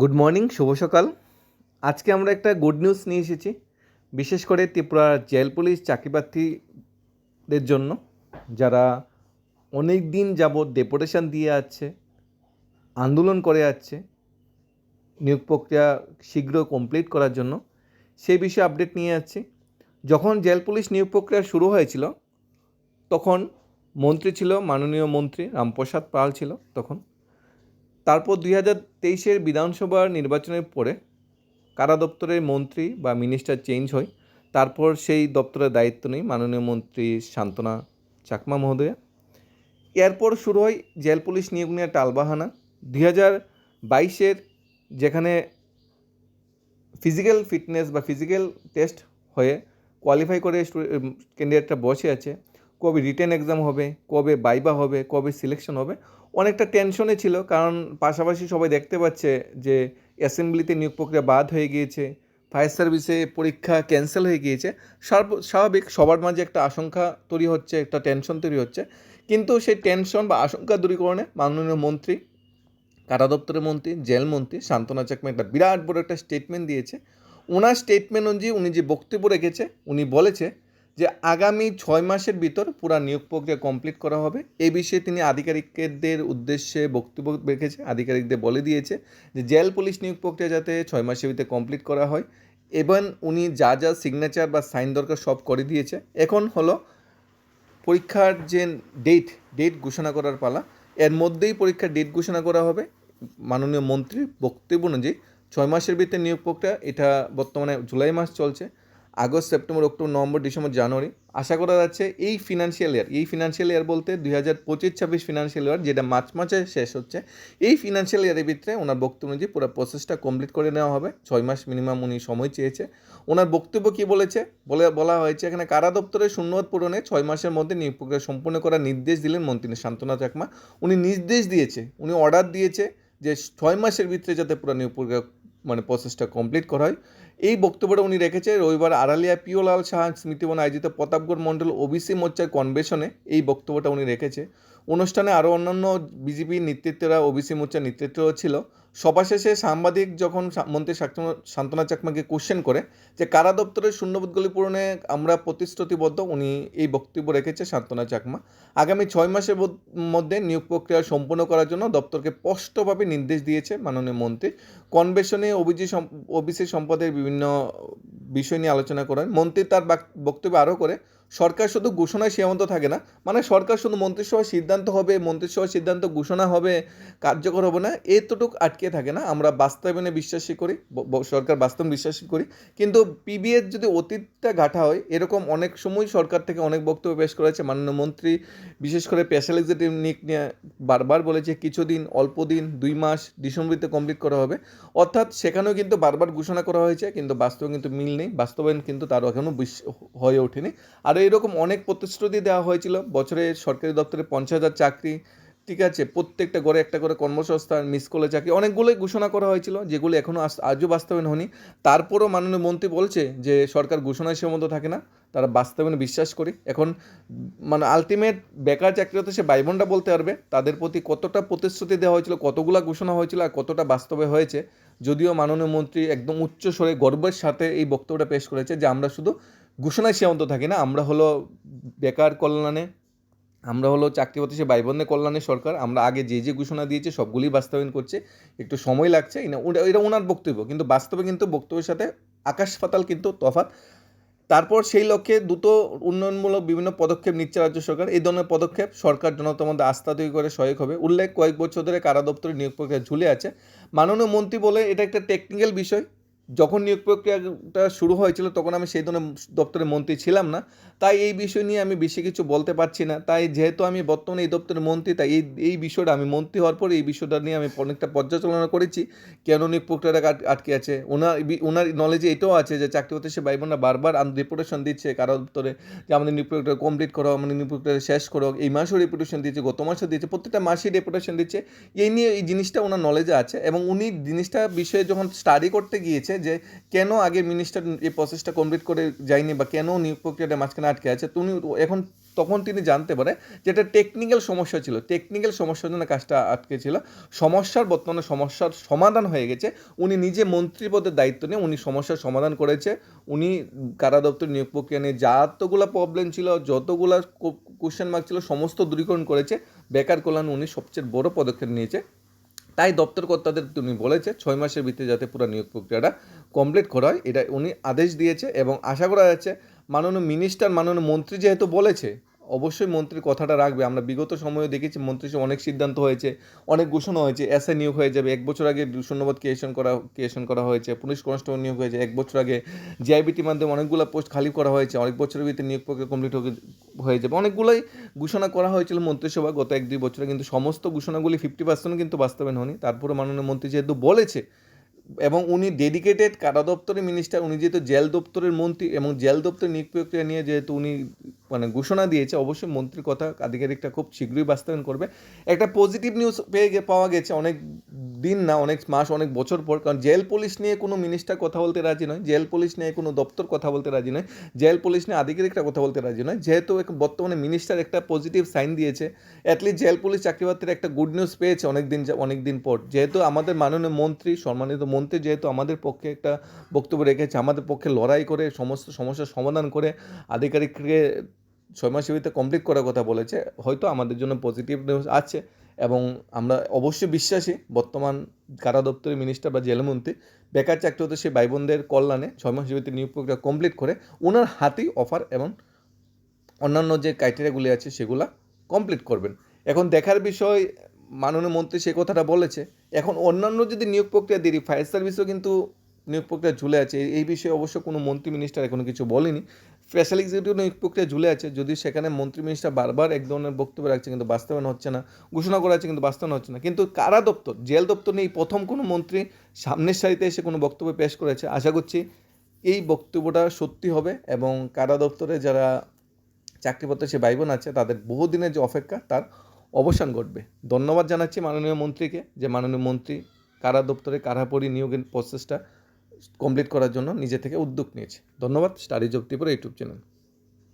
Good morning শুভ সকাল। আজকে আমরা একটা গুড নিউজ নিয়ে এসেছি। বিশেষ করে ত্রিপুরার জেল পুলিশ চাকরিপ্রার্থীদের জন্য, যারা অনেক দিন যাবৎ ডেপুটেশন দিয়ে আছে, আন্দোলন করে যাচ্ছে নিয়োগ প্রক্রিয়া শীঘ্র কমপ্লিট করার জন্য। সেই বিষয়ে আপডেট নিয়ে যাচ্ছি যখন জেল পুলিশ নিয়োগ প্রক্রিয়া শুরু হয়েছিল, তখন মন্ত্রী ছিল, মাননীয় মন্ত্রী রামপ্রসাদ পাল ছিল তখন। তারপর দুই হাজার তেইশের বিধানসভা নির্বাচনের পরে কারা দপ্তরের মন্ত্রী বা মিনিস্টার চেঞ্জ হয়। তারপর সেই দপ্তরের দায়িত্ব নেই। মাননীয় মন্ত্রী শান্তনা চাকমা মহোদয়া। এরপর শুরু হয় জেল পুলিশ নিয়োগ নিয়ে টালবাহানা। দুই হাজার বাইশের যেখানে ফিজিক্যাল ফিটনেস বা ফিজিক্যাল টেস্ট হয়ে কোয়ালিফাই করে ক্যান্ডিডেটরা বসে আছে। কবে রিটেন এক্সাম হবে, কবে বাইবা হবে, কবে সিলেকশন হবে। অনেকটা টেনশনে ছিল, কারণ পাশাপাশি সবাই দেখতে পাচ্ছে যে অ্যাসেম্বলিতে নিয়োগ প্রক্রিয়া বাদ হয়ে গিয়েছে ফায়ার সার্ভিসে পরীক্ষা ক্যান্সেল হয়ে গিয়েছে। স্বাভাবিক সবার মাঝে একটা আশঙ্কা তৈরি হচ্ছে, একটা টেনশন তৈরি হচ্ছে। কিন্তু সেই টেনশন বা আশঙ্কা দূরীকরণে মাননীয় মন্ত্রী কারা দপ্তরের মন্ত্রী, জেল মন্ত্রী শান্তনা চাকমা একটা বিরাট বড় একটা স্টেটমেন্ট দিয়েছে। ওনার স্টেটমেন্ট অনুযায়ী উনি যে বক্তব্য রেখেছে, উনি বলেছে যে আগামী ছয় মাসের ভিতর পুরা নিয়োগ প্রক্রিয়া কমপ্লিট করা হবে। এ বিষয়ে তিনি আধিকারিকদের উদ্দেশ্যে বক্তব্য রেখেছে, আধিকারিকদের বলে দিয়েছে যে জেল পুলিশ নিয়োগ প্রক্রিয়া যাতে ছয় মাসের ভিতরে কমপ্লিট করা হয়। এবং উনি যা যা সিগনেচার বা সাইন দরকার সব করে দিয়েছে। এখন হলো পরীক্ষার যে ডেট ডেট ঘোষণা করার পালা, এর মধ্যেই পরীক্ষার ডেট ঘোষণা করা হবে। মাননীয় মন্ত্রীর বক্তব্য অনুযায়ী ছয় মাসের ভিতরে নিয়োগ প্রক্রিয়া, এটা বর্তমানে জুলাই মাস চলছে। August, September, October, November, December, January. আশা করা যাচ্ছে এই ফিনান্সিয়াল ইয়ার এই ফিনান্সিয়াল ইয়ার বলতে দুই হাজার পঁচিশ, ছাব্বিশ ফিনান্সিয়াল ইয়ার যেটা মার্চ মাসে শেষ হচ্ছে, এই ফিনান্সিয়াল ইয়ারের ভিতরে ওনার বক্তব্য অনুযায়ী পুরো প্রসেসটা কমপ্লিট করে নেওয়া হবে। ছয় মাস মিনিমাম উনি সময় চেয়েছে। ওনার বক্তব্য কী বলেছে? বলে, বলা হয়েছে এখানে, কারা দপ্তরের শূন্যপদ পূরণে ছয় মাসের মধ্যে নিয়োগ প্রক্রিয়া সম্পূর্ণ করার নির্দেশ দিলেন মন্ত্রী শান্তনা চাকমা। উনি নির্দেশ দিয়েছে, উনি অর্ডার দিয়েছে যে ছয় মাসের ভিতরে যাতে পুরো নিয়োগ প্রক্রিয়া মানে প্রসেসটা কমপ্লিট করা হয়। এই বক্তব্যটা উনি রেখেছে রবিবার আড়ালিয়া পিওলাল শাহ স্মৃতিবন আয়োজিত প্রতাপগড় মণ্ডল ওবিসি মোর্চার কনভেশনে এই বক্তব্যটা উনি রেখেছে। অনুষ্ঠানে আরও অন্যান্য বিজেপি নেতৃত্বরা, ওবিসি মোর্চার নেতৃত্বও ছিল। সভা শেষে সাংবাদিক যখন মন্ত্রী শান্তনা চাকমাকে কোশ্চেন করে যে, কারা দপ্তরের শূন্যবোধগুলি পূরণে আমরা প্রতিশ্রুতিবদ্ধ? উনি এই বক্তব্য রেখেছে শান্তনা চাকমা। আগামী ছয় মাসের মধ্যে নিয়োগ প্রক্রিয়া সম্পূর্ণ করার জন্য দপ্তরকে স্পষ্টভাবে নির্দেশ দিয়েছে মাননীয় মন্ত্রী। কনভেনশনে ওবিজি ওবিসি সম্পদের বিভিন্ন বিষয় নিয়ে আলোচনা করেন। মন্ত্রী তার বক্তব্য আরও করে সরকার শুধু ঘোষণায় সীমাবদ্ধ থাকে না মানে সরকার শুধু মন্ত্রিসভার সিদ্ধান্ত হবে মন্ত্রিসভার সিদ্ধান্ত ঘোষণা হবে, কার্যকর হবে না, এতটুকু আটকে থাকে না। আমরা বাস্তবায়নে বিশ্বাসী করি সরকার বাস্তব বিশ্বাসী করি। কিন্তু পিবিএর যদি অতীতটা ঘাটা হয়, এরকম অনেক সময় সরকার থেকে অনেক বক্তব্য পেশ করেছে। মাননীয় মন্ত্রী, বিশেষ করে স্পেশাল এক্সিকিউটিভ নিক নিয়ে বারবার বলেছে, কিছুদিন, অল্প দিন, দুই মাস, ডিসেম্বরিতে কমপ্লিট করা হবে। অর্থাৎ সেখানেও কিন্তু বারবার ঘোষণা করা হয়েছে, কিন্তু বাস্তবে কিন্তু মিল নেই, বাস্তবায়ন কিন্তু তার এখনও হয়ে ওঠেনি। আর এরকম অনেক প্রতিশ্রুতি দেওয়া হয়েছিল। বছরে সরকারি দপ্তরে পঞ্চাশ হাজার চাকরি, ঠিক আছে, প্রত্যেকটা ঘরে একটা করে কর্মসংস্থান, মিস কলে চাকরি, অনেকগুলোই ঘোষণা করা হয়েছিল, যেগুলো এখনও আজ- আজও বাস্তবায়ন হয়নি। তারপরও মাননীয় মন্ত্রী বলছে যে সরকার ঘোষণায় সীমাবদ্ধ থাকে না, তারা বাস্তবায়নে বিশ্বাস করি। এখন মানে আলটিমেট বেকার চাকরিতে সে ভাই বোনরা বলতে পারবে, তাদের প্রতি কতটা প্রতিশ্রুতি দেওয়া হয়েছিল, কতগুলা ঘোষণা হয়েছিল আর কতটা বাস্তবে হয়েছে, যদিও মাননীয় মন্ত্রী একদম উচ্চ স্বরে গর্বের সাথে এই বক্তব্যটা পেশ করেছে যে আমরা শুধু ঘোষণায় সীমাবদ্ধ থাকি না। আমরা হলো বেকার কল্যাণে, আমরা হলো চাকরি প্রতিষ্ঠা ভাই বোনদের কল্যাণে সরকার, আমরা আগে যে যে ঘোষণা দিয়েছি সবগুলি বাস্তবায়ন করছে। একটু সময় লাগছে এটা ওনার বক্তব্য। কিন্তু বাস্তবে কিন্তু বক্তব্যের সাথে আকাশ পাতাল কিন্তু তফাৎ। তারপর সেই লক্ষ্যে দ্রুত উন্নয়নমূলক বিভিন্ন পদক্ষেপ নিচ্ছে রাজ্য সরকার। এই ধরনের পদক্ষেপ সরকার জনতার মধ্যে আস্থা তৈরি করে সহায়ক হবে। উল্লেখ কয়েক বছর ধরে কারা দপ্তরের নিয়োগ প্রক্রিয়া ঝুলে আছে। মাননীয় মন্ত্রী বলে এটা একটা টেকনিক্যাল বিষয়। যখন নিয়োগ প্রক্রিয়াটা শুরু হয়েছিল তখন আমি সেই ধরনের দপ্তরের মন্ত্রী ছিলাম না। তাই এই বিষয় নিয়ে আমি বেশি কিছু বলতে পারছি না। তাই যেহেতু আমি বর্তমানে এই দপ্তরের মন্ত্রী, তাই এই এই বিষয়টা আমি মন্ত্রী হওয়ার পর এই বিষয়টা নিয়ে আমি অনেকটা পর্যালোচনা করেছি, কেন নিয়োগ প্রক্রিয়াটা আটকে আছে। ওনার ওনার নলেজে এটাও আছে যে চাকরি হতে সে ভাই বোনরা বারবার রিপুটেশন দিচ্ছে কারও দপ্তরে যে আমাদের নিয়োগ প্রক্রিয়া কমপ্লিট করো আমাদের নিয়োগ প্রক্রিয়া শেষ করো এই মাসেও রেপুটেশন দিচ্ছে, গত মাসে দিচ্ছে প্রত্যেকটা মাসেই রেপুটেশন দিচ্ছে। এই নিয়ে এই জিনিসটা ওনার নলেজে আছে এবং উনি জিনিসটা বিষয়ে যখন স্টাডি করতে গিয়েছে যে কেন আগে মিনিস্টার এই প্রসেসটা কমপ্লিট করে যায়নি বা কেন নিয়োগ প্রক্রিয়াটা মাঝখানে আটকে আছে, তো উনি এখন তখন তিনি জানতে পারে যে এটা টেকনিক্যাল সমস্যা ছিল। টেকনিক্যাল সমস্যার জন্য কাজটা আটকে ছিল। সমস্যার বর্তমানে সমস্যার সমাধান হয়ে গেছে। উনি নিজে মন্ত্রী পদের দায়িত্ব নিয়ে উনি সমস্যার সমাধান করেছে। উনি কারা দপ্তর নিয়োগ প্রক্রিয়া নিয়ে যতগুলো প্রবলেম ছিল, যতগুলো কোশ্চেন মার্ক ছিল, সমস্ত দূরীকরণ করেছে। বেকার কল্যাণ উনি সবচেয়ে বড় পদক্ষেপ নিয়েছে। তাই দপ্তর কর্তাদের উনি বলেছে, ছয় মাসের ভিতরে যাতে পুরো নিয়োগ প্রক্রিয়াটা কমপ্লিট করা হয়। এটা উনি আদেশ দিয়েছে এবং আশা করা যাচ্ছে মাননীয় মিনিস্টার মাননীয় মন্ত্রী যেহেতু বলেছে, অবশ্যই মন্ত্রীর কথাটা রাখবে। আমরা বিগত সময়ে দেখেছি মন্ত্রী অনেক সিদ্ধান্ত হয়েছে, অনেক ঘোষণা হয়েছে এসআই নিয়োগ হয়ে যাবে। এক বছর আগে শূন্যবাদ ক্রিয়েশন করা ক্রিয়েশন করা হয়েছে, পুলিশ কনস্টেবল নিয়োগ হয়েছে। এক বছর আগে জিআইবিটির মাধ্যমে অনেকগুলো পোস্ট খালি করা হয়েছে, অনেক বছরের ভিতরে নিয়োগ প্রক্রিয়া কমপ্লিট হয়ে যাবে। অনেকগুলোই ঘোষণা করা হয়েছিল মন্ত্রিসভা গত এক দুই বছরে, কিন্তু সমস্ত ঘোষণাগুলি ফিফটি পার্সেন্ট কিন্তু বাস্তবায়ন হয়নি। তারপরে মাননীয় মন্ত্রী যেহেতু বলেছে এবং উনি ডেডিকেটেড কারা দপ্তরের মিনিস্টার উনি যেহেতু জেল দপ্তরের মন্ত্রী এবং জেল দপ্তরের নিয়োগ প্রক্রিয়া নিয়ে যেহেতু উনি মানে ঘোষণা দিয়েছে, অবশ্যই মন্ত্রীর কথা আধিকারিকটা খুব শীঘ্রই বাস্তবায়ন করবে। একটা পজিটিভ নিউজ পেয়ে পাওয়া গেছে অনেক দিন না, অনেক মাস, অনেক বছর পর, কারণ জেল পুলিশ নিয়ে কোনো মিনিস্টার কথা বলতে রাজি নয়, জেল পুলিশ নিয়ে কোনো দপ্তর কথা বলতে রাজি নয়, জেল পুলিশ নিয়ে আধিকারিকটা কথা বলতে রাজি নয়, যেহেতু বর্তমানে মিনিস্টার একটা পজিটিভ সাইন দিয়েছে অ্যাটলিস্ট জেল পুলিশ চাকরিপ্রার্থীরা একটা গুড নিউজ পেয়েছে অনেক দিন অনেক দিন পর। যেহেতু আমাদের মাননীয় মন্ত্রী, সম্মানিত মন্ত্রী যেহেতু আমাদের পক্ষে একটা বক্তব্য রেখেছে, আমাদের পক্ষে লড়াই করে, সমস্ত সমস্যার সমাধান করে, আধিকারিককে ছয় মাস ভিতরে কমপ্লিট করার কথা বলেছে, হয়তো আমাদের জন্য পজিটিভ নিউজ আছে এবং আমরা অবশ্যই বিশ্বাসী, বর্তমান কারা দপ্তরের মিনিস্টার বা জেলমন্ত্রী, বেকার চাকরি হতে সেই ভাই বোনদের কল্যাণে ছয় মাস ভিতরে নিয়োগ প্রক্রিয়া কমপ্লিট করে ওনার হাতেই অফার এবং অন্যান্য যে ক্রাইটেরিয়াগুলি আছে সেগুলা কমপ্লিট করবেন। এখন দেখার বিষয়, মাননীয় মন্ত্রী সে কথাটা বলেছে, এখন অন্যান্য যদি নিয়োগ প্রক্রিয়া দেরি ফায়ার সার্ভিসও কিন্তু নিয়োগ প্রক্রিয়া ঝুলে আছে, এই বিষয়ে অবশ্য কোনো মন্ত্রী মিনিস্টার এখনও কিছু বলেনি। স্পেশাল এক্সিকিউটিভ প্রক্রিয়া ঝুলে আছে, যদি সেখানে মন্ত্রী মিনিস্টার বারবার এক ধরনের বক্তব্য রাখছে কিন্তু বাস্তবায়ন হচ্ছে না, ঘোষণা করা আছে কিন্তু বাস্তবায়ন হচ্ছে না, কিন্তু কারা দপ্তর? জেল দপ্তর নিয়ে প্রথম কোনো মন্ত্রী সামনের সারিতে এসে কোনো বক্তব্য পেশ করেছে। আশা করছি এই বক্তব্যটা সত্যি হবে এবং কারা দপ্তরে যারা চাকরিপত্রে সে ভাই বোন আছে, তাদের বহুদিনের যে অপেক্ষা, তার অবসান ঘটবে। ধন্যবাদ জানাচ্ছি মাননীয় মন্ত্রীকে যে মাননীয় মন্ত্রী কারা দপ্তরে কারাপরি নিয়োগের প্রসেসটা কমপ্লিট করার জন্য নিজে থেকে উদ্যোগ নিয়েছে। ধন্যবাদ study job Tripura YouTube channel.